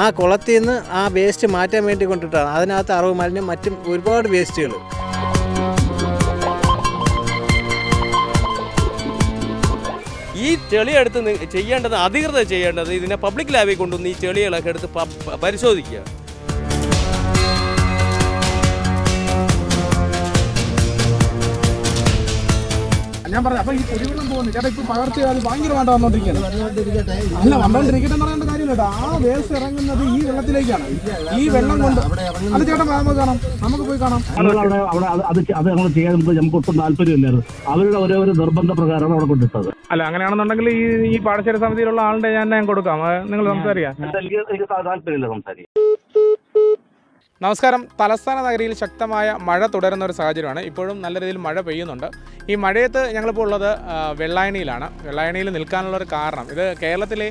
ആ കുളത്തിൽ നിന്ന് ആ വേസ്റ്റ് മാറ്റാൻ വേണ്ടി കൊണ്ടിട്ടാണ്. അതിനകത്ത് അറവ് മാലിന്യം മറ്റും ഒരുപാട് വേസ്റ്റുകൾ ഈ ചെളി എടുത്ത് നി- ചെയ്യേണ്ടത് അധികൃതർ ചെയ്യേണ്ടത് ഇതിനെ പബ്ലിക് ലാബിൽ കൊണ്ടുവന്ന് ഈ ചെളികളൊക്കെ എടുത്ത് പരിശോധിക്കുക. ഞാൻ പറഞ്ഞു അപ്പൊ ഈ കുടിവെള്ളം പോകുന്നു ചേട്ടാ ഇപ്പൊ പകർച്ചവ്യാധി ഭയങ്കരമായിട്ട് വന്നോണ്ടിരിക്കുകയാണ്. അല്ല വന്നോണ്ടിരിക്കട്ടെ എന്ന് പറയേണ്ട കാര്യമില്ല ആ വേസ്റ്റ് ഇറങ്ങുന്നത് ഈ വെള്ളത്തിലേക്കാണ്. ഈ വെള്ളം കൊണ്ട് അത് ചേട്ടാ നമുക്ക് കാണാം? നമുക്ക് പോയി കാണാം. അവിടെ അവിടെ അത് അത് ഞങ്ങൾ ചെയ്യാൻ നമുക്ക് ഒട്ടും താല്പര്യമില്ലായിരുന്നു അവരുടെ ഓരോ ഒരു നിർബന്ധ പ്രകാരമാണ് അവിടെ കൊണ്ടിട്ടത്. അല്ല അങ്ങനെയാണെന്നുണ്ടെങ്കിൽ ഈ ഈ പാടശേര സമിതിയിലുള്ള ആളുടെ ഞാൻ ഞാൻ കൊടുക്കാം. നിങ്ങൾ സംസാരിക്കാം. താല്പര്യമില്ല സംസാരിക്കാൻ. നമസ്കാരം. തലസ്ഥാന നഗരിയിൽ ശക്തമായ മഴ തുടരുന്ന ഒരു സാഹചര്യമാണ്. ഇപ്പോഴും നല്ല രീതിയിൽ മഴ പെയ്യുന്നുണ്ട്. ഈ മഴയത്ത് ഞങ്ങളിപ്പോൾ ഉള്ളത് വെള്ളായണിയിലാണ്. വെള്ളായണിയിൽ നിൽക്കാനുള്ള ഒരു കാരണം ഇത് കേരളത്തിലെ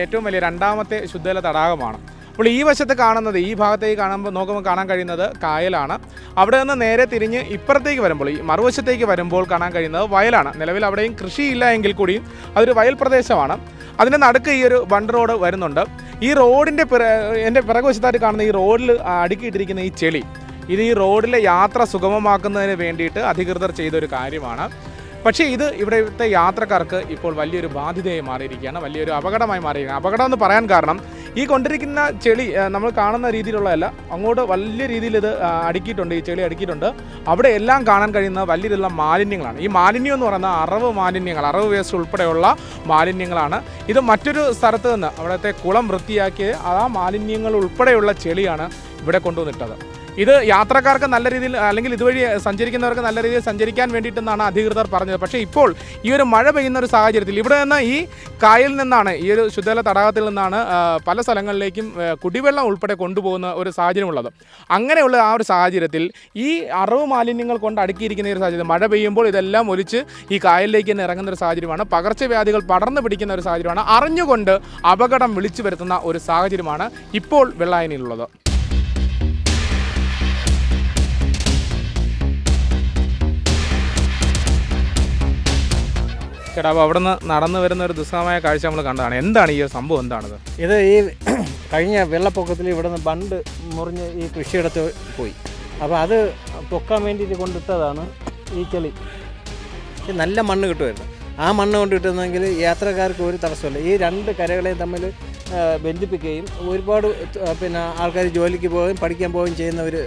ഏറ്റവും വലിയ രണ്ടാമത്തെ ശുദ്ധജല തടാകമാണ്. അപ്പോൾ ഈ വശത്ത് കാണുന്നത് ഈ ഭാഗത്തേക്ക് കാണുമ്പോൾ നോക്കുമ്പോൾ കാണാൻ കഴിയുന്നത് കായലാണ്. അവിടെ നിന്ന് നേരെ തിരിഞ്ഞ് ഇപ്പുറത്തേക്ക് വരുമ്പോൾ ഈ മറുവശത്തേക്ക് വരുമ്പോൾ കാണാൻ കഴിയുന്നത് വയലാണ്. നിലവിൽ അവിടെയും കൃഷിയില്ല എങ്കിൽ കൂടിയും അതൊരു വയൽ പ്രദേശമാണ്. അതിന്റെ നടുക്ക് ഈ ഒരു ബണ്ട് റോഡ് വരുന്നുണ്ട്. ഈ റോഡിന്റെ പിറ എന്റെ പിറകുവശത്തായിട്ട് കാണുന്ന ഈ റോഡിൽ അടുക്കിയിട്ടിരിക്കുന്ന ഈ ചെളി ഇത് ഈ റോഡിലെ യാത്ര സുഗമമാക്കുന്നതിന് വേണ്ടിയിട്ട് അധികൃതർ ചെയ്തൊരു കാര്യമാണ്. പക്ഷേ ഇത് ഇവിടുത്തെ യാത്രക്കാർക്ക് ഇപ്പോൾ വലിയൊരു ബാധ്യതയായി മാറിയിരിക്കുകയാണ് വലിയൊരു അപകടമായി മാറിയിരിക്കുകയാണ്. അപകടം എന്ന് പറയാൻ കാരണം ഈ കൊണ്ടിരിക്കുന്ന ചെളി നമ്മൾ കാണുന്ന രീതിയിലുള്ളതല്ല. അങ്ങോട്ട് വലിയ രീതിയിൽ ഇത് അടുക്കിയിട്ടുണ്ട്. ഈ ചെളി അടുക്കിയിട്ടുണ്ട്. അവിടെ എല്ലാം കാണാൻ കഴിയുന്ന വലിയ രീതിയിലുള്ള മാലിന്യങ്ങളാണ്. ഈ മാലിന്യം എന്ന് പറയുന്ന അറവ് മാലിന്യങ്ങൾ അറവ് വേസ്റ്റ് ഉൾപ്പെടെയുള്ള മാലിന്യങ്ങളാണ്. ഇത് മറ്റൊരു സ്ഥലത്ത് നിന്ന് അവിടുത്തെ കുളം വൃത്തിയാക്കി ആ മാലിന്യങ്ങൾ ഉൾപ്പെടെയുള്ള ചെളിയാണ് ഇവിടെ കൊണ്ടുവന്നിട്ടത്. ഇത് യാത്രക്കാർക്ക് നല്ല രീതിയിൽ അല്ലെങ്കിൽ ഇതുവഴി സഞ്ചരിക്കുന്നവർക്ക് നല്ല രീതിയിൽ സഞ്ചരിക്കാൻ വേണ്ടിയിട്ടെന്നാണ് അധികൃതർ പറഞ്ഞത്. പക്ഷേ ഇപ്പോൾ ഈ ഒരു മഴ പെയ്യുന്ന ഒരു സാഹചര്യത്തിൽ ഇവിടെ നിന്ന് ഈ കായലിൽ നിന്നാണ് ഈ ഒരു ശുദ്ധജല തടാകത്തിൽ നിന്നാണ് പല സ്ഥലങ്ങളിലേക്കും കുടിവെള്ളം ഉൾപ്പെടെ കൊണ്ടുപോകുന്ന ഒരു സാഹചര്യമുള്ളത്. അങ്ങനെയുള്ള ആ ഒരു സാഹചര്യത്തിൽ ഈ അറവ് മാലിന്യങ്ങൾ കൊണ്ട് അടുക്കിയിരിക്കുന്ന ഒരു സാഹചര്യം മഴ പെയ്യുമ്പോൾ ഇതെല്ലാം ഒലിച്ച് ഈ കായലിലേക്ക് തന്നെ ഇറങ്ങുന്ന ഒരു സാഹചര്യമാണ്. പകർച്ചവ്യാധികൾ പടർന്നു പിടിക്കുന്ന ഒരു സാഹചര്യമാണ്. അറിഞ്ഞുകൊണ്ട് അപകടം വിളിച്ചു വരുത്തുന്ന ഒരു സാഹചര്യമാണ് ഇപ്പോൾ വെള്ളായനിയിലുള്ളത്. അപ്പോൾ അവിടെ നിന്ന് നടന്നു വരുന്ന ഒരു ദുസ്സഹമായ കാഴ്ച നമ്മൾ കണ്ടതാണ്. എന്താണ് ഈ ഒരു സംഭവം? എന്താണിത്? ഇത് ഈ കഴിഞ്ഞ വെള്ളപ്പൊക്കത്തിൽ ഇവിടെ നിന്ന് ബണ്ട് മുറിഞ്ഞ് ഈ കൃഷിയിടത്ത് പോയി. അപ്പോൾ അത് പൊക്കാൻ വേണ്ടിയിട്ട് കൊണ്ടിട്ടതാണ് ഈ ചെളി. നല്ല മണ്ണ് കിട്ടുമായിരുന്നു. ആ മണ്ണ് കൊണ്ട് കിട്ടുന്നെങ്കിൽ യാത്രക്കാർക്ക് ഒരു തടസ്സമില്ല. ഈ രണ്ട് കരകളെയും തമ്മിൽ ബന്ധിപ്പിക്കുകയും ഒരുപാട് പിന്നെ ആൾക്കാർ ജോലിക്ക് പോവുകയും പഠിക്കാൻ പോവുകയും ചെയ്യുന്ന ഒരു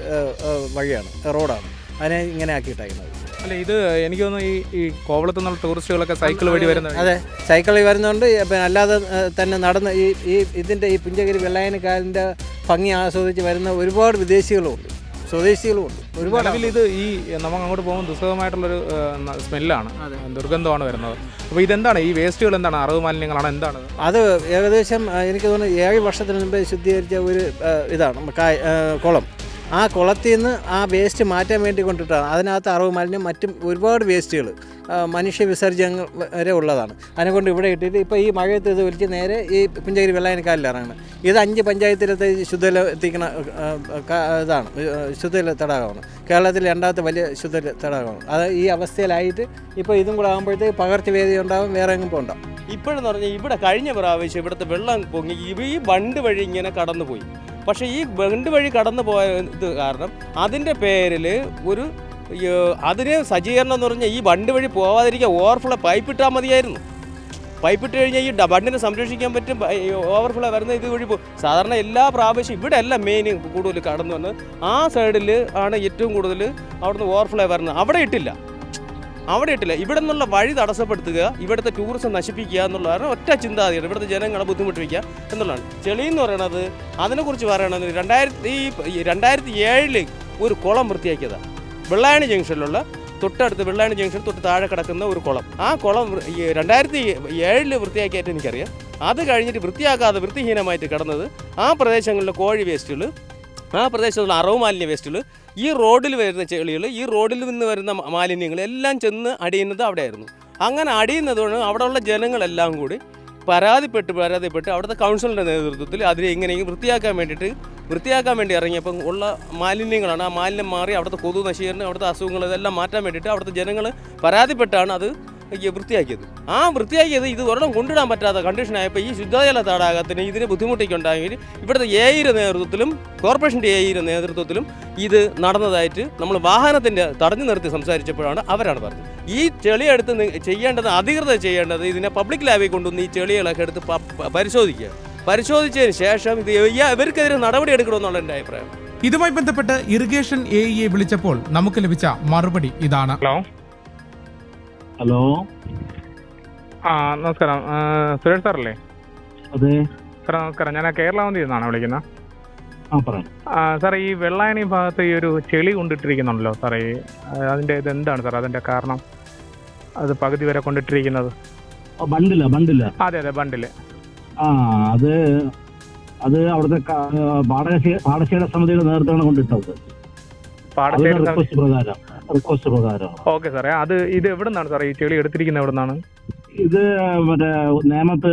വഴിയാണ് റോഡാണ്. അതിനെ ഇങ്ങനെ ആക്കിയിട്ടേക്കുന്നത് അല്ല ഇത് എനിക്ക് തോന്നുന്നു ഈ ഈ കോവളത്തു നിന്നുള്ള ടൂറിസ്റ്റുകളൊക്കെ സൈക്കിൾ വഴി വരുന്ന അതെ സൈക്കിളിൽ വരുന്നതുകൊണ്ട് പിന്നെ അല്ലാതെ തന്നെ നടന്ന് ഈ ഈ ഇതിന്റെ ഈ പുഞ്ചഗിരി വെള്ളായനക്കാലിന്റെ ഭംഗി ആസ്വദിച്ച് വരുന്ന ഒരുപാട് വിദേശികളുമുണ്ട് സ്വദേശികളുമുണ്ട് ഒരുപാട് അതിൽ ഇത് ഈ നമുക്ക് അങ്ങോട്ട് പോകുമ്പോൾ ദുസ്സഹമായിട്ടുള്ളൊരു സ്മെല്ലാണ്. ദുർഗന്ധമാണ് വരുന്നത്. അപ്പോൾ ഇതെന്താണ്? ഈ വേസ്റ്റുകൾ എന്താണ്? അറിവ് മാലിന്യങ്ങളാണ് എന്താണ് അത്? ഏകദേശം എനിക്ക് തോന്നുന്നു ഏഴ് വർഷത്തിന് മുമ്പ് ശുദ്ധീകരിച്ച ഒരു ഇതാണ് കുളം. ആ കുളത്തിൽ നിന്ന് ആ വേസ്റ്റ് മാറ്റാൻ വേണ്ടി കൊണ്ടിട്ടാണ്. അതിനകത്ത് അറവ് മാലിന്യം മറ്റും ഒരുപാട് വേസ്റ്റുകൾ മനുഷ്യ വിസർജ്യങ്ങൾ വരെ ഉള്ളതാണ്. അതിനെക്കൊണ്ട് ഇവിടെ ഇട്ടിട്ട് ഇപ്പോൾ ഈ മഴയത്ത് ഇത് വലിച്ച് നേരെ ഈ പുഞ്ചഗിരി വെള്ളായനക്കാലിൽ ഇറങ്ങുന്നത് ഇത് അഞ്ച് പഞ്ചായത്തിലത്തെ ശുദ്ധല എത്തിക്കണ ഇതാണ് ശുദ്ധല തടാകമാണ്. കേരളത്തിൽ രണ്ടാമത്തെ വലിയ ശുദ്ധജല തടാകമാണ്. അത് ഈ അവസ്ഥയിലായിട്ട് ഇപ്പോൾ ഇതും കൂടെ ആകുമ്പോഴത്തേക്ക് പകർച്ചവ്യാധി ഉണ്ടാകും വേറെ എങ്ങും പോകണ്ട ഇപ്പോഴെന്ന് പറഞ്ഞാൽ ഇവിടെ കഴിഞ്ഞ പ്രാവശ്യം ഇവിടുത്തെ വെള്ളം പൊങ്ങി ഈ ബണ്ട് വഴി ഇങ്ങനെ കടന്നുപോയി. പക്ഷേ ഈ ബണ്ട് വഴി കടന്നു പോയ ഇത് കാരണം അതിന്റെ പേരിൽ ഒരു അതിന് സജ്ജീകരണം എന്ന് പറഞ്ഞാൽ ഈ ബണ്ട് വഴി പോവാതിരിക്കാൻ ഓവർഫ്ലോ പൈപ്പ് ഇട്ടാൽ മതിയായിരുന്നു. പൈപ്പ് ഇട്ട് കഴിഞ്ഞാൽ ഈ ബണ്ടിനെ സംരക്ഷിക്കാൻ പറ്റും ഓവർഫ്ലോ വരുന്ന ഇത് വഴി പോകും സാധാരണ എല്ലാ പ്രാവശ്യം ഇവിടെ അല്ല മെയിൻ കൂടുതൽ കടന്നു വന്നത്. ആ സൈഡിൽ ആണ് ഏറ്റവും കൂടുതൽ അവിടുന്ന് ഓവർഫ്ലോ വരുന്നത്. അവിടെ ഇട്ടില്ല. അവിടെ ഇട്ടില്ല. ഇവിടെ നിന്നുള്ള വഴി തടസ്സപ്പെടുത്തുക ഇവിടുത്തെ ടൂറിസം നശിപ്പിക്കുക എന്നുള്ളതാണ് ഒറ്റ ചിന്താഗതിയാണ് ഇവിടുത്തെ ജനങ്ങളെ ബുദ്ധിമുട്ടിപ്പിക്കുക എന്നുള്ളതാണ്. ചെളി എന്ന് പറയണത് അതിനെക്കുറിച്ച് പറയണത് രണ്ടായിരത്തി രണ്ടായിരത്തി ഏഴിൽ ഒരു കുളം വൃത്തിയാക്കിയതാണ് വെള്ളായണി ജംഗ്ഷനിലുള്ള തൊട്ടടുത്ത് വെള്ളായണി ജംഗ്ഷൻ തൊട്ട് താഴെ കിടക്കുന്ന ഒരു കുളം. ആ കുളം രണ്ടായിരത്തി ഏഴിൽ വൃത്തിയാക്കിയായിട്ട് എനിക്കറിയാം. അത് കഴിഞ്ഞിട്ട് വൃത്തിയാക്കാതെ വൃത്തിഹീനമായിട്ട് കിടന്നത് ആ പ്രദേശങ്ങളിലെ കോഴി വേസ്റ്റുകൾ ആ പ്രദേശത്തുള്ള അറവ് മാലിന്യ വേസ്റ്റുകൾ ഈ റോഡിൽ വരുന്ന ചെളികൾ ഈ റോഡിൽ നിന്ന് വരുന്ന മാലിന്യങ്ങൾ എല്ലാം ചെന്ന് അടിയുന്നത് അവിടെയായിരുന്നു. അങ്ങനെ അടിയുന്നതുകൊണ്ട് അവിടെയുള്ള ജനങ്ങളെല്ലാം കൂടി പരാതിപ്പെട്ട് പരാതിപ്പെട്ട് അവിടുത്തെ കൗൺസിലിന്റെ നേതൃത്വത്തിൽ അതിനെ എങ്ങനെയെങ്കിലും വൃത്തിയാക്കാൻ വേണ്ടിയിട്ട് വൃത്തിയാക്കാൻ വേണ്ടി ഇറങ്ങിയപ്പം ഉള്ള മാലിന്യങ്ങളാണ്. ആ മാലിന്യം മാറി അവിടുത്തെ കൊതു നശീകരണം അവിടുത്തെ അസുഖങ്ങൾ ഇതെല്ലാം മാറ്റാൻ വേണ്ടിയിട്ട് അവിടുത്തെ ജനങ്ങൾ പരാതിപ്പെട്ടാണ് അത് വൃത്തിയാക്കിയത്. ആ വൃത്തിയാക്കിയത് ഇത് ഒരെണ്ണം കൊണ്ടിടാൻ പറ്റാത്ത കണ്ടീഷനായപ്പോൾ ഈ ശുദ്ധജല തടാകത്തിന് ഇതിന് ബുദ്ധിമുട്ടൊക്കെയുണ്ടായെങ്കിൽ ഇവിടുത്തെ എയുടെ നേതൃത്വത്തിലും കോർപ്പറേഷന്റെ എയുടെ നേതൃത്വത്തിലും ഇത് നടന്നതായിട്ട് നമ്മൾ വാഹനത്തിന്റെ തടഞ്ഞു നിർത്തി സംസാരിച്ചപ്പോഴാണ് അവരാണ് പറഞ്ഞത്. ഈ ചെളിയെടുത്ത് ചെയ്യേണ്ടത് അധികൃതർ ചെയ്യേണ്ടത് ഇതിനെ പബ്ലിക് ലാബിൽ കൊണ്ടുവന്ന് ഈ ചെളികളൊക്കെ എടുത്ത് പരിശോധിക്കുക. പരിശോധിച്ചതിന് ശേഷം ഇത് ഇവർക്കെതിരെ നടപടി എടുക്കണമെന്നുള്ള എന്റെ അഭിപ്രായം. ഇതുമായി ബന്ധപ്പെട്ട് ഇറിഗേഷൻ എ വിളിച്ചപ്പോൾ നമുക്ക് ലഭിച്ച മറുപടി ഇതാണ്. ഹലോ. ഹലോ? ആ നമസ്കാരം. സുരേഷ് സാറല്ലേ? അതെ. സാർ നമസ്കാരം. ഞാൻ കേരളാവന്തി നിന്നാണ് വിളിക്കുന്നത്? സാർ ഈ വെള്ളായണി ഭാഗത്ത് ഈ ഒരു ചെളി കൊണ്ടിട്ടിരിക്കുന്നുണ്ടല്ലോ സാറേ. അതിന്റെ ഇത് എന്താണ് സാർ അതിന്റെ കാരണം? അത് പകുതി വരെ കൊണ്ടിട്ടിരിക്കുന്നത്? ബണ്ടില്ല ബണ്ടില്ല. അതെ അതെ ബണ്ടിൽ. ആ അത് അത് അവിടുത്തെ പാടശേര പാടശേഖര സമിതിയുടെ നേതൃത്വമാണ് കൊണ്ടിട്ടത്. പാടശേഖര പ്രകാരം. റിക്വസ്റ്റ് ഓക്കെ സാറേ അത് ഇത് എവിടെ നിന്നാണ് സാറേ ഈ ചെളി എടുത്തിരിക്കുന്നത് എവിടെ നിന്നാണ് ഇത് മറ്റേ നേമത്ത്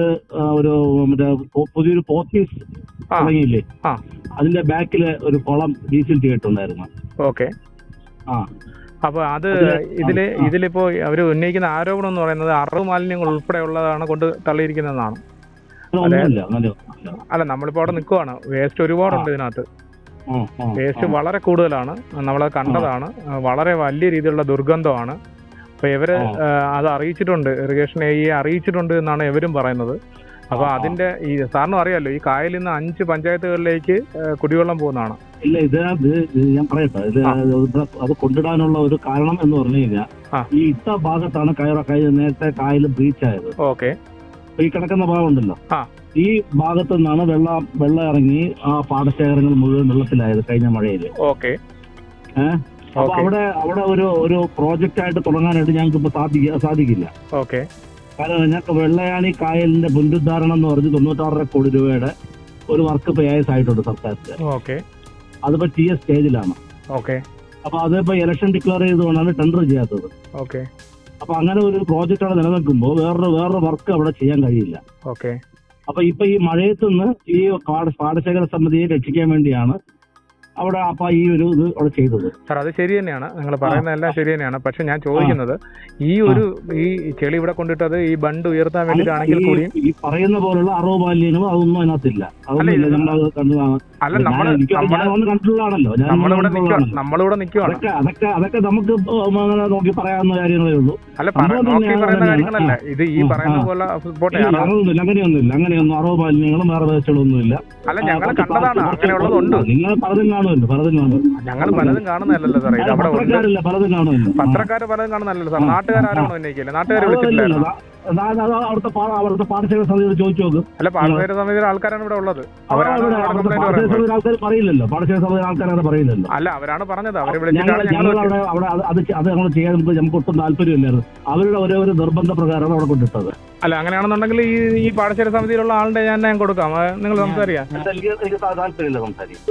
ഒരു മറ്റേ പുതിയൊരു പോത്തീസ്. തുടങ്ങിയില്ലേ. അതിന്റെ ബാക്കിൽ ഒരു കുളം ഡീസൽ കേട്ടുണ്ടായിരുന്നു ഓക്കെ. ആ. അപ്പൊ അത് ഇതിൽ. ഇതിലിപ്പോ അവർ ഉന്നയിക്കുന്ന ആരോപണം എന്ന് പറയുന്നത് അറവ് മാലിന്യങ്ങൾ ഉൾപ്പെടെ ഉള്ളതാണ് കൊണ്ട് തള്ളിയിരിക്കുന്നതെന്നാണ്. അല്ല നമ്മളിപ്പോ അവിടെ നിൽക്കുവാണ് വേസ്റ്റ് ഒരുപാടുണ്ട് ഇതിനകത്ത്. വേസ്റ്റ്. വളരെ കൂടുതലാണ്. നമ്മളത് കണ്ടതാണ്. വളരെ വലിയ രീതിയിലുള്ള ദുർഗന്ധമാണ്. അപ്പൊ ഇവർ അത് അറിയിച്ചിട്ടുണ്ട്. ഇറിഗേഷൻ ഏരിയ അറിയിച്ചിട്ടുണ്ട് എന്നാണ് ഇവരും പറയുന്നത്. അപ്പൊ. അതിന്റെ ഈ സാറിനും അറിയാലോ ഈ കായലിൽ നിന്ന് അഞ്ച് പഞ്ചായത്തുകളിലേക്ക് കുടിവെള്ളം പോകുന്നതാണ്. ഇല്ല ഇത് ഞാൻ പറയട്ടെ. ഇത് അത് കൊണ്ടിടാനുള്ള ഒരു കാരണം എന്ന് പറഞ്ഞു കഴിഞ്ഞാൽ ഈ ഇട്ട ഭാഗത്താണ് കയറ നേരത്തെ കായൽ ബ്രീച്ച് ആയത്. ഓക്കെ. ഈ കിടക്കുന്ന ഭാഗമുണ്ടല്ലോ. ഈ ഭാഗത്ത് നിന്നാണ് വെള്ളം വെള്ളം ഇറങ്ങി ആ പാടശേഖരങ്ങൾ മുഴുവൻ വെള്ളത്തിലായത് കഴിഞ്ഞ മഴയിൽ ഓക്കെ. അപ്പൊ അവിടെ അവിടെ ഒരു ഒരു പ്രോജക്റ്റ് ആയിട്ട് തുടങ്ങാനായിട്ട് ഞങ്ങൾക്ക് ഇപ്പൊ സാധിക്ക സാധിക്കില്ല. ഓക്കെ. കാരണം ഞങ്ങൾക്ക് വെള്ളയാണി കായലിന്റെ പുനരുദ്ധാരണം എന്ന് പറഞ്ഞ് തൊണ്ണൂറ്റാറര കോടി രൂപയുടെ ഒരു വർക്ക് പേയസ് ആയിട്ടുണ്ട് സർക്കാരിന്റെ ഓക്കെ. അതിപ്പോ ടി എസ് സ്റ്റേജിലാണ്. ഓക്കെ. അപ്പൊ അതിപ്പോ ഇലക്ഷൻ ഡിക്ലെയർ ചെയ്തുകൊണ്ടാണ് ടെൻഡർ ചെയ്യാത്തത്. ഓക്കെ. അപ്പൊ അങ്ങനെ ഒരു പ്രോജക്റ്റ് അവിടെ നിലനിൽക്കുമ്പോൾ വേറൊരു വേറൊരു വർക്ക് അവിടെ ചെയ്യാൻ കഴിയില്ല. ഓക്കെ. അപ്പൊ ഇപ്പൊ ഈ മഴയത്ത് നിന്ന് ഈ പാട- പാടശേഖര സമിതിയെ രക്ഷിക്കാൻ വേണ്ടിയാണ് അവിടെ അപ്പൊ ഈ ഒരു ഇത് അവിടെ ചെയ്തത്. സാർ അത് ശരി തന്നെയാണ്. നിങ്ങൾ പറയുന്നതെല്ലാം ശരി തന്നെയാണ്. പക്ഷെ ഞാൻ ചോദിക്കുന്നത് ഈ ഒരു ഈ ചെളി ഇവിടെ കൊണ്ടിട്ടത് ഈ ബണ്ട് ഉയർത്താൻ വേണ്ടിയിട്ടാണെങ്കിൽ കൂടി കൂടിയും ഈ പറയുന്ന പോലുള്ള അറവ് ബാല്യങ്ങളും അതൊന്നും അതിനകത്തില്ല. അതൊന്നുമില്ല ഇത് ഞങ്ങളത് കണ്ടതാണ് അല്ല ഞാൻ നമ്മൾ എനിക്ക് നമ്മൾ ഞാൻ ഒന്ന് കണ്ടിട്ടുള്ളതാണല്ലോ. ഞാൻ നമ്മളിവിടെ നിൽക്കുവാണ് അതൊക്കെ അതൊക്കെ നമുക്ക് നോക്കി പറയാവുന്ന കാര്യങ്ങളേ ഉള്ളൂ. അല്ല കാര്യങ്ങളല്ല. ഇത് ഈ പറയുന്ന പോലെ അങ്ങനെയൊന്നുമില്ല. അങ്ങനെയൊന്നും അറവ് മാലിന്യങ്ങളും വേറെ വേസ്റ്റുകളൊന്നും ഇല്ല അല്ല ഞങ്ങൾ കണ്ടതാണ്. അങ്ങനെയുള്ളതുണ്ട്. നിങ്ങൾ പലതും കാണുമല്ലോ പലതും കാണുമല്ലോ ഞങ്ങൾ പലതും കാണുന്നതല്ലല്ലോ സാറേ ഇത് അവിടെ ഉണ്ട്. പലതും കാണുമല്ലോ. പത്രക്കാർ പലതും കാണുന്നതല്ലല്ലോ സാർ. നാട്ടുകാരും ഉന്നയിക്കില്ല നാട്ടുകാർ ആ, അവിടുത്തെ അവിടുത്തെ പാടശേഖര സമിതിയോട് ചോദിച്ചു നോക്കും. അല്ല പാടശേഖര സമിതിയുടെ ആൾക്കാരാണ് ഇവിടെ ഉള്ളത്. പാടശേഖര. സമിതി ആൾക്കാർ പറയില്ലല്ലോ. പാടശേഖര സമിതി ആൾക്കാർ പറയില്ലല്ലോ അല്ല അവരാണ് പറഞ്ഞത്. അവരെ ഞങ്ങൾ അവിടെ അത് അത് ഞങ്ങൾ ചെയ്യാൻ നമുക്ക് നമുക്ക് ഒട്ടും താല്പര്യമില്ലായിരുന്നു. അവരുടെ ഒരേ ഒരു നിർബന്ധ പ്രകാരമാണ് അവിടെ കൊണ്ടിട്ടത്. അല്ല അങ്ങനെയാണെന്നുണ്ടെങ്കിൽ ഈ ഈ പാടശേഖര സമിതിയിലുള്ള ആളുടെ ഞാൻ ഞാൻ കൊടുക്കാം. നിങ്ങൾ സംസാരിക്കാം. എനിക്ക് താല്പര്യമില്ല സംസാരിക്കാൻ.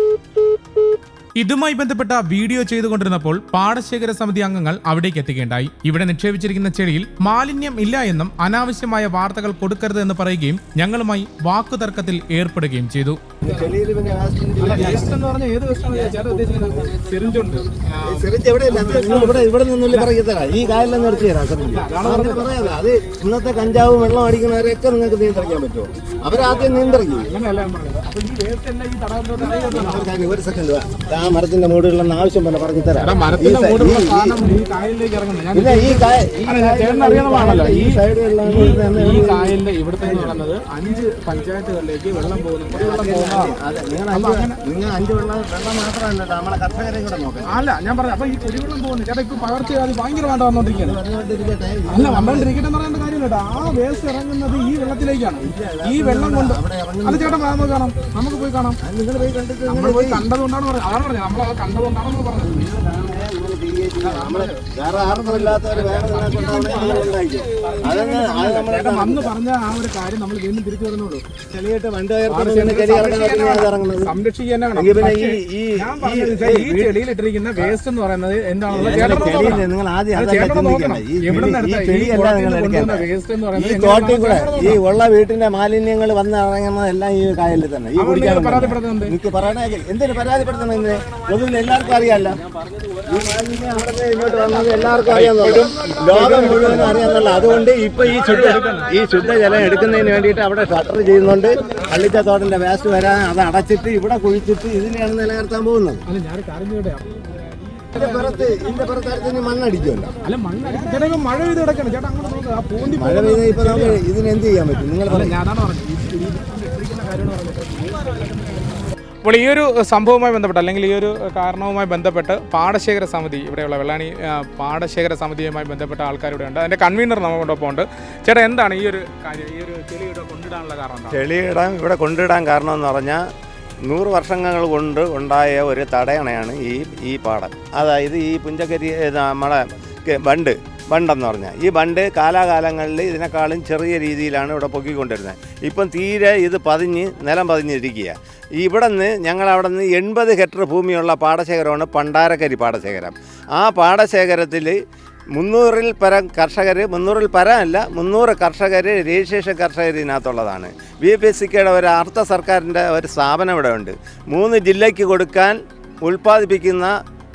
ഇതുമായി ബന്ധപ്പെട്ട വീഡിയോ ചെയ്തുകൊണ്ടിരുന്നപ്പോൾ പാടശേഖര സമിതി അംഗങ്ങൾ അവിടേക്ക് എത്തുകയുണ്ടായി. ഇവിടെ നിക്ഷേപിച്ചിരിക്കുന്ന ചെടിയിൽ മാലിന്യം ഇല്ല എന്നും അനാവശ്യമായ വാർത്തകൾ കൊടുക്കരുത് എന്ന് പറയുകയും ഞങ്ങളുമായി വാക്കുതർക്കത്തിൽ ഏർപ്പെടുകയും ചെയ്തു. ഈ പറയാതെ ഇന്നത്തെ കഞ്ചാവ് വെള്ളം അടിക്കുന്നവരെയൊക്കെ നിങ്ങൾക്ക് നിയന്ത്രിക്കാൻ പറ്റുമോ അവരാദ്യം നിയന്ത്രിക്കും ഒരു സെക്കൻഡ് ആ മരത്തിന്റെ മൂടുകളിലെന്ന് ആവശ്യം പോലെ പറഞ്ഞു തരാം. ഈ സൈ- ഈ- ഇല്ല, കായലിന്റെ ഇവിടുത്തെ നടന്നത് പറയുന്നത് അഞ്ച് പഞ്ചായത്തുകളിലേക്ക് വെള്ളം പോകുന്നു. അഞ്ച് വെള്ളം വെള്ളം മാത്രമല്ല നമ്മളെ കർഷകരെ കൂടെ നോക്കാം. അല്ല ഞാൻ പറഞ്ഞു അപ്പൊ ഈ കുടിവെള്ളം പോകുന്നു. ചേട്ടാ ഇപ്പൊ പകർച്ചവ്യാധി ഭയങ്കരമായിട്ട് വന്നോണ്ടിരിക്കുകയാണ്. അതുകൊണ്ടിരിക്കട്ടെ അല്ല വന്നോണ്ടിരിക്കട്ടെ എന്ന് കാര്യമില്ല കേട്ടോ. ആ വേസ്റ്റ് ഇറങ്ങുന്നത് ഈ വെള്ളത്തിലേക്കാണ്. ഈ വെള്ളം കൊണ്ട് അത് ചേട്ടാ നമുക്ക് കാണാം. നമുക്ക് പോയി കാണാം. നിങ്ങൾ പോയി കണ്ടിട്ട് പോയി കണ്ടതുകൊണ്ടാണ് പറഞ്ഞത്. അതാണ് പറഞ്ഞത്. നമ്മൾ അത് കണ്ടതുകൊണ്ടാണെന്ന് പറഞ്ഞത്. വേറെ ആർക്കും ഇല്ലാത്തവർ വേറെ ചേട്ടാ പറഞ്ഞ ആ ഒരു കാര്യം നമ്മൾ വീണ്ടും തിരിച്ചു വരുന്നുള്ളൂ ചെളിയായിട്ട് വണ്ടി സംരക്ഷിക്കുക. പിന്നെ ഈ ഈ വേസ്റ്റ് എന്ന് പറയുന്നത് എന്താണെന്ന് നിങ്ങൾ ആദ്യം ഈ waste എന്ന് പറയുന്നത് തോട്ടിൽ കൂടെ ഈ ഉള്ള വീട്ടിന്റെ മാലിന്യങ്ങൾ വന്ന് ഇറങ്ങുന്നതെല്ലാം ഈ കായലിൽ തന്നെ. ഈ കുടിക്കാൻ? എനിക്ക് പറയണേ എന്തിനു പരാതിപ്പെടുത്തണം പൊതുവിൽ എല്ലാവർക്കും അറിയാലോ. ഈ മാലിന്യം ഇങ്ങോട്ട് വന്നത് എല്ലാവർക്കും അറിയാവുന്നതാണ് ലോകം മുഴുവൻ അറിയാവുന്നല്ല അതുകൊണ്ട് ഇപ്പൊ ഈ ശുദ്ധ ഈ ശുദ്ധജലം എടുക്കുന്നതിന് വേണ്ടിയിട്ട് അവിടെ ഷട്ടർ ചെയ്യുന്നുണ്ട് പള്ളിച്ചത്തോട്ടിന്റെ വേസ്റ്റ് വരാൻ അത് അടച്ചിട്ട് ഇവിടെ കുഴിച്ചിട്ട് ഇതിനെയാണ് നിലനിർത്താൻ പോകുന്നത് പുറത്ത് ഇതിന്റെ മണ്ണടിക്കുമല്ലോ മഴ പെയ്ത് കിടക്കണം ചേട്ടാ മഴ പെയ്ത ഇപ്പൊ നമുക്ക് ഇതിനെന്ത് ചെയ്യാൻ പറ്റും നിങ്ങൾ അല്ല അപ്പോൾ ഈ ഒരു സംഭവവുമായി ബന്ധപ്പെട്ട് അല്ലെങ്കിൽ ഈ ഒരു കാരണവുമായി ബന്ധപ്പെട്ട് പാടശേഖര സമിതി ഇവിടെയുള്ള വെള്ളാണി പാടശേഖര സമിതിയുമായി ബന്ധപ്പെട്ട ആൾക്കാർ ഇവിടെ ഉണ്ട് അതിന്റെ കൺവീനർ നമുക്കൊപ്പം ഉണ്ട്. ചേട്ടാ എന്താണ് ഈ ഒരു കാര്യം ഈ ഒരു ചെളി ഇവിടെ കൊണ്ടിടാനുള്ള കാരണം ചെളിയിടാൻ ഇവിടെ കൊണ്ടിടാൻ കാരണം എന്ന് പറഞ്ഞാൽ നൂറ് വർഷങ്ങൾ കൊണ്ട് ഉണ്ടായ ഒരു തടയണയാണ് ഈ ഈ പാടം. അതായത് ഈ പുഞ്ചക്കരി നമ്മളെ ബണ്ട്. ബണ്ടെന്ന് പറഞ്ഞാൽ ഈ ബണ്ട് കാലാകാലങ്ങളിൽ ഇതിനേക്കാളും ചെറിയ രീതിയിലാണ് ഇവിടെ പൊക്കിക്കൊണ്ടിരുന്നത്. ഇപ്പം തീരെ ഇത് പതിഞ്ഞ് നിലം പതിഞ്ഞിരിക്കുക ഇവിടെ നിന്ന് ഞങ്ങൾ അവിടെ നിന്ന് എൺപത് ഹെക്ടർ ഭൂമിയുള്ള പാടശേഖരമാണ് പണ്ടാരക്കരി പാടശേഖരം. ആ പാടശേഖരത്തിൽ മുന്നൂറിൽ പരം കർഷകർ മുന്നൂറിൽ പരം അല്ല മുന്നൂറ് കർഷകർ രജിസ്ട്രേഷൻ കർഷകർ ഇതിനകത്തുള്ളതാണ്. ബി പി എസ് സിക്കയുടെ ഒരു അർത്ഥ സർക്കാരിന്റെ ഒരു സ്ഥാപനം ഇവിടെ ഉണ്ട് മൂന്ന് ജില്ലയ്ക്ക് കൊടുക്കാൻ ഉൽപ്പാദിപ്പിക്കുന്ന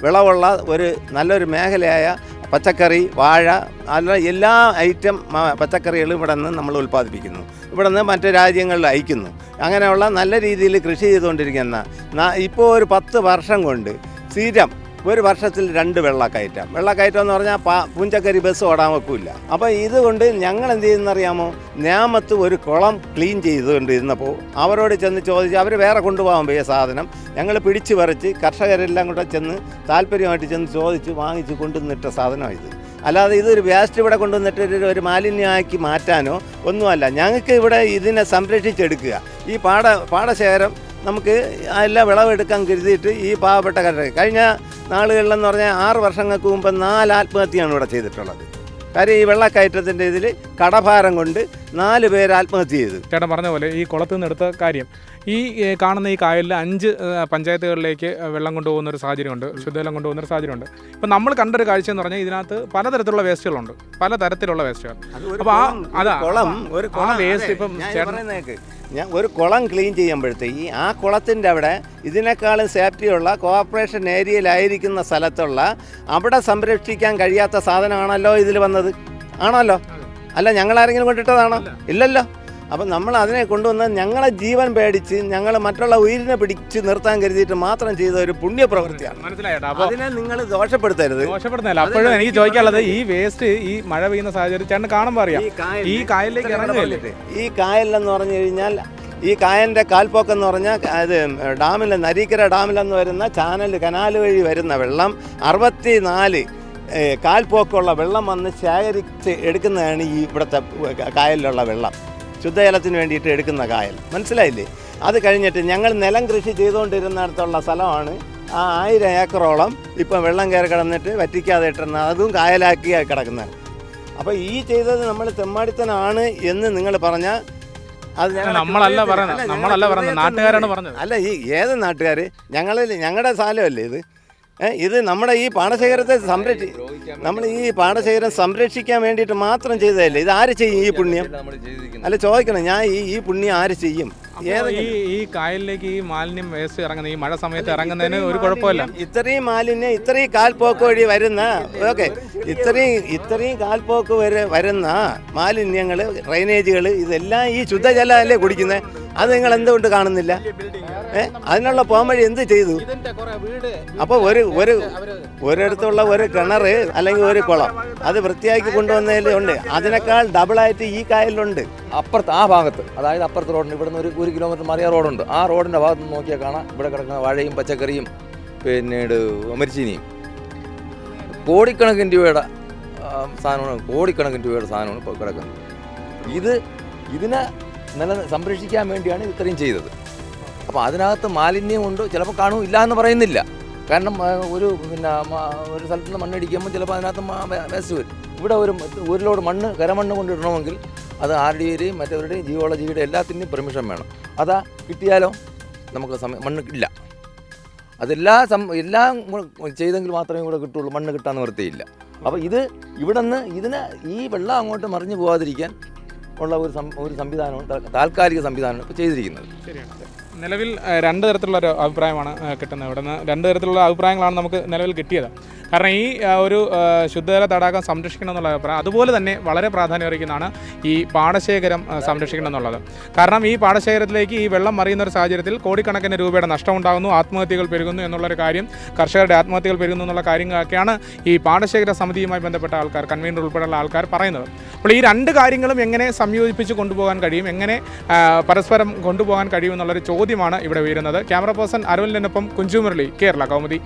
വിളവുള്ള ഒരു നല്ലൊരു മേഖലയായ പച്ചക്കറി വാഴ അല്ല എല്ലാ ഐറ്റം പച്ചക്കറികളും ഇവിടെ നിന്ന് നമ്മൾ ഉൽപ്പാദിപ്പിക്കുന്നു. ഇവിടെ നിന്ന് മറ്റു രാജ്യങ്ങളിൽ അയക്കുന്നു. അങ്ങനെയുള്ള നല്ല രീതിയിൽ കൃഷി ചെയ്തുകൊണ്ടിരിക്കുന്ന ഇപ്പോൾ ഒരു പത്ത് വർഷം കൊണ്ട് സ്ഥിരം ഒരു വർഷത്തിൽ രണ്ട് വെള്ളക്കയറ്റം. വെള്ളക്കയറ്റം എന്ന് പറഞ്ഞാൽ പാ പൂഞ്ചക്കരി ബസ് ഓടാൻ വെക്കില്ല. അപ്പോൾ ഇതുകൊണ്ട് ഞങ്ങൾ എന്ത് ചെയ്യുന്നറിയാമോ ഞാമത്ത് ഒരു കുളം ക്ലീൻ ചെയ്തുകൊണ്ടിരുന്നപ്പോൾ അവരോട് ചെന്ന് ചോദിച്ച് അവർ വേറെ കൊണ്ടുപോകാൻ പോയ സാധനം. ഞങ്ങൾ പിടിച്ചു പറിച്ച് കർഷകരെല്ലാം കൂടെ ചെന്ന് താല്പര്യമായിട്ട് ചെന്ന് ചോദിച്ച് വാങ്ങിച്ച് കൊണ്ടുവന്നിട്ട സാധനമാണ് ഇത്. അല്ലാതെ ഇതൊരു വേസ്റ്റ് ഇവിടെ കൊണ്ടുവന്നിട്ട് ഒരു- മാലിന്യമാക്കി മാറ്റാനോ ഒന്നുമല്ല. ഞങ്ങൾക്ക് ഇവിടെ ഇതിനെ സംരക്ഷിച്ചെടുക്കുക. ഈ പാട പാടശേഖരം നമുക്ക് എല്ലാ വിളവെടുക്കാൻ കരുതിയിട്ട് ഈ പാവപ്പെട്ട കർഷകർ കഴിഞ്ഞ നാളുകളിലെന്ന് പറഞ്ഞാൽ ആറ് വർഷങ്ങൾക്ക് മുമ്പ് നാല് ആത്മഹത്യയാണ് ഇവിടെ ചെയ്തിട്ടുള്ളത്. കാര്യം ഈ വെള്ളക്കയറ്റത്തിന്റെ ഇതിൽ കടഭാരം കൊണ്ട് നാല് പേര് ആത്മഹത്യ ചെയ്തു. ചേട്ടൻ പറഞ്ഞ പോലെ ഈ കുളത്തിൽ നിന്ന് എടുത്ത കാര്യം ഈ കാണുന്ന ഈ കായലിൽ അഞ്ച് പഞ്ചായത്തുകളിലേക്ക് വെള്ളം കൊണ്ടുപോകുന്ന ഒരു സാഹചര്യമുണ്ട് ശുദ്ധജലം കൊണ്ടുപോകുന്ന ഒരു സാഹചര്യമുണ്ട്. ഇപ്പം നമ്മൾ കണ്ടൊരു കാഴ്ച എന്ന് പറഞ്ഞാൽ ഇതിനകത്ത് പലതരത്തിലുള്ള വേസ്റ്റുകളുണ്ട് പലതരത്തിലുള്ള വേസ്റ്റുകൾ. അപ്പോൾ ആ അതാ കുളം ഒരു കുളം. വേസ്റ്റ് ഇപ്പം ചേട്ടൻ- ഞാൻ ഒരു കുളം ക്ലീൻ ചെയ്യുമ്പോഴത്തേക്ക് ആ കുളത്തിന്റെ അവിടെ ഇതിനേക്കാളും സേഫ്റ്റിയുള്ള കോർപ്പറേഷൻ ഏരിയയിലായിരിക്കുന്ന സ്ഥലത്തുള്ള അവിടെ സംരക്ഷിക്കാൻ കഴിയാത്ത സാധനമാണല്ലോ ഇതിൽ വന്നത്. ആണല്ലോ? അല്ല ഞങ്ങൾ ആരെങ്കിലും കൊണ്ടിട്ടതാണോ ഇല്ലല്ലോ? അപ്പം നമ്മൾ അതിനെ കൊണ്ടുവന്ന് ഞങ്ങളെ ജീവൻ പേടിച്ച് ഞങ്ങൾ മറ്റുള്ള ഉയിരിനെ പിടിച്ച് നിർത്താൻ കരുതിയിട്ട് മാത്രം ചെയ്ത ഒരു പുണ്യപ്രവൃത്തിയാണ്. മനസ്സിലായേട്ടാ അതിനെ നിങ്ങൾ ദോഷപ്പെടുത്തരുത്. മോശപ്പെടുന്നില്ല അപ്പോഴും എനിക്ക് ചോദിക്കാനുള്ളത് ഈ വേസ്റ്റ് ഈ മഴ പെയ്യുന്ന സാഹചര്യം ചേട്ടൻ കാണുമ്പോൾ അറിയാം. ഈ കായലിലേക്ക് ഇറങ്ങുകയല്ലേ? ഈ കായലിലെന്ന് പറഞ്ഞു കഴിഞ്ഞാൽ ഈ കായലിന്റെ കാൽപ്പോക്കെന്ന് പറഞ്ഞാൽ അത് ഡാമിൽ നരീക്കര ഡാമിലെന്ന് വരുന്ന ചാനൽ കനാല് വഴി വരുന്ന വെള്ളം അറുപത്തി നാല് കാൽപ്പോക്കുള്ള വെള്ളം വന്ന് ശേഖരിച്ച് എടുക്കുന്നതാണ് ഈ ഇവിടുത്തെ കായലിലുള്ള വെള്ളം. ശുദ്ധജലത്തിന് വേണ്ടിയിട്ട് എടുക്കുന്ന കായൽ. മനസ്സിലായില്ലേ? അത് കഴിഞ്ഞിട്ട് ഞങ്ങൾ നിലം കൃഷി ചെയ്തുകൊണ്ടിരുന്നിടത്തുള്ള സ്ഥലമാണ്. ആ ആയിരം ഏക്കറോളം ഇപ്പം വെള്ളം കയറി കിടന്നിട്ട് വറ്റിക്കാതെ ഇട്ടിരുന്ന അതും കായലാക്കി കിടക്കുന്നത്. അപ്പോൾ ഈ ചെയ്തത് നമ്മൾ തെമ്മാടിത്തനാണ് എന്ന് നിങ്ങൾ പറഞ്ഞാൽ അത് നമ്മളല്ല പറഞ്ഞത്. നമ്മളല്ല പറഞ്ഞത്. നാട്ടുകാരാണ് പറഞ്ഞത്. അല്ല ഈ ഏത് നാട്ടുകാർ ഞങ്ങളിൽ ഞങ്ങളുടെ സ്ഥലമല്ലേ ഇത്? ഇത് നമ്മുടെ ഈ പാടശേഖരത്തെ സംരക്ഷി നമ്മൾ ഈ പാടശേഖരം സംരക്ഷിക്കാൻ വേണ്ടിയിട്ട് മാത്രം ചെയ്തതല്ലേ? ഇത് ആര് ചെയ്യും ഈ പുണ്യം? അല്ല ചോദിക്കണം. ഞാൻ ഈ ഈ പുണ്യം ആര് ചെയ്യും? ഈ ഈ കായലിലേക്ക് ഈ മാലിന്യം വേസ്റ്റ് ഇറങ്ങുന്ന ഈ മഴ സമയത്ത് ഇറങ്ങുന്നതിന് ഒരു കുഴപ്പമില്ല. ഇത്രയും മാലിന്യം ഇത്രയും കാൽപോക്ക് വഴി വരുന്ന ഓക്കെ. ഇത്രയും ഇത്രയും കാൽപോക്ക് വരെ വരുന്ന മാലിന്യങ്ങൾ ഡ്രൈനേജുകൾ ഇതെല്ലാം ഈ ശുദ്ധജലമല്ലേ കുടിക്കുന്നത് അത് നിങ്ങൾ എന്തുകൊണ്ട് കാണുന്നില്ല? ഏഹ് അതിനുള്ള പോംവഴി എന്ത് ചെയ്തു? അപ്പോൾ ഒരു ഒരു ഒരിടത്തുള്ള ഒരു കിണർ അല്ലെങ്കിൽ ഒരു കുളം അത് വൃത്തിയാക്കി കൊണ്ടുവന്നതിൽ ഉണ്ട്. അതിനേക്കാൾ ഡബിളായിട്ട് ഈ കായലിലുണ്ട്. അപ്പുറത്ത് ആ ഭാഗത്ത് അതായത് അപ്പുറത്ത് റോഡിന് ഇവിടുന്ന് ഒരു ഒരു കിലോമീറ്റർ മാറിയ റോഡുണ്ട്. ആ റോഡിന്റെ ഭാഗത്ത് നിന്ന് നോക്കിയാൽ കാണാം. ഇവിടെ കിടക്കുന്ന വാഴയും പച്ചക്കറിയും പിന്നീട് മരിച്ചീനിയും. കോടിക്കണക്കിന് രൂപയുടെ സാധനമാണ് കോടിക്കണക്കിന് രൂപയുടെ സാധനമാണ് ഇപ്പോൾ കിടക്കുന്നത്. ഇത് ഇതിനെ നില സംരക്ഷിക്കാൻ വേണ്ടിയാണ് ഇത്രയും ചെയ്തത്. അപ്പോൾ അതിനകത്ത് മാലിന്യമുണ്ട് ചിലപ്പോൾ കാണും ഇല്ല എന്ന് പറയുന്നില്ല. കാരണം ഒരു പിന്നെ ഒരു സ്ഥലത്ത് നിന്ന് മണ്ണിടിക്കുമ്പോൾ ചിലപ്പോൾ അതിനകത്ത് വേസ്റ്റ് വരും. ഇവിടെ ഒരു ഒരു ലോഡ് മണ്ണ് കരമണ്ണ് കൊണ്ടിടണമെങ്കിൽ അത് യുടെയും മറ്റവരുടെയും ജിയോളജിയുടെ എല്ലാത്തിന്റെയും പെർമിഷൻ വേണം. അതാ കിട്ടിയാലോ? നമുക്ക് സമയം മണ്ണ് ഇല്ല. അതെല്ലാ സം എല്ലാം ചെയ്തെങ്കിൽ മാത്രമേ ഇവിടെ കിട്ടുള്ളൂ മണ്ണ് കിട്ടാൻ നിവൃത്തിയില്ല. അപ്പോൾ ഇത് ഇവിടെ നിന്ന് ഇതിന് ഈ വെള്ളം അങ്ങോട്ട് മറിഞ്ഞു പോകാതിരിക്കാൻ ഉള്ള ഒരു സം ഒരു സംവിധാനമാണ് താ- താൽക്കാലിക സംവിധാനമാണ് ഇപ്പോൾ ചെയ്തിരിക്കുന്നത്. ശരിയാണ്. നിലവിൽ രണ്ട് തരത്തിലുള്ള ഒരു അഭിപ്രായമാണ് കിട്ടുന്നത് ഇവിടെ നിന്ന്. രണ്ട് തരത്തിലുള്ള അഭിപ്രായങ്ങളാണ് നമുക്ക് നിലവിൽ കിട്ടിയത്. കാരണം ഈ ഒരു ശുദ്ധജല തടാകം സംരക്ഷിക്കണം എന്നുള്ള അഭിപ്രായം അതുപോലെ തന്നെ വളരെ പ്രാധാന്യം അറിയിക്കുന്നതാണ് ഈ പാടശേഖരം സംരക്ഷിക്കണം എന്നുള്ളത്. കാരണം ഈ പാടശേഖരത്തിലേക്ക് ഈ വെള്ളം മറിയുന്ന ഒരു സാഹചര്യത്തിൽ കോടിക്കണക്കിന് രൂപയുടെ നഷ്ടം ഉണ്ടാകുന്നു ആത്മഹത്യകൾ പെരുകുന്നു എന്നുള്ളൊരു കാര്യം കർഷകരുടെ ആത്മഹത്യകൾ പെരുകുന്നു എന്നുള്ള കാര്യങ്ങളൊക്കെയാണ് ഈ പാടശേഖര സമിതിയുമായി ബന്ധപ്പെട്ട ആൾക്കാർ കൺവീനർ ഉൾപ്പെടെയുള്ള ആൾക്കാർ പറയുന്നത്. അപ്പോൾ ഈ രണ്ട് കാര്യങ്ങളും എങ്ങനെ സംയോജിപ്പിച്ച് കൊണ്ടുപോകാൻ കഴിയും എങ്ങനെ പരസ്പരം കൊണ്ടുപോകാൻ കഴിയും എന്നുള്ളൊരു ചോദ്യമാണ് ഇവിടെ ഉയരുന്നത്. ക്യാമറ പേഴ്സൺ അരവിന്ദിനൊപ്പം കുഞ്ചുമുരളി കേരള കൗമുദി.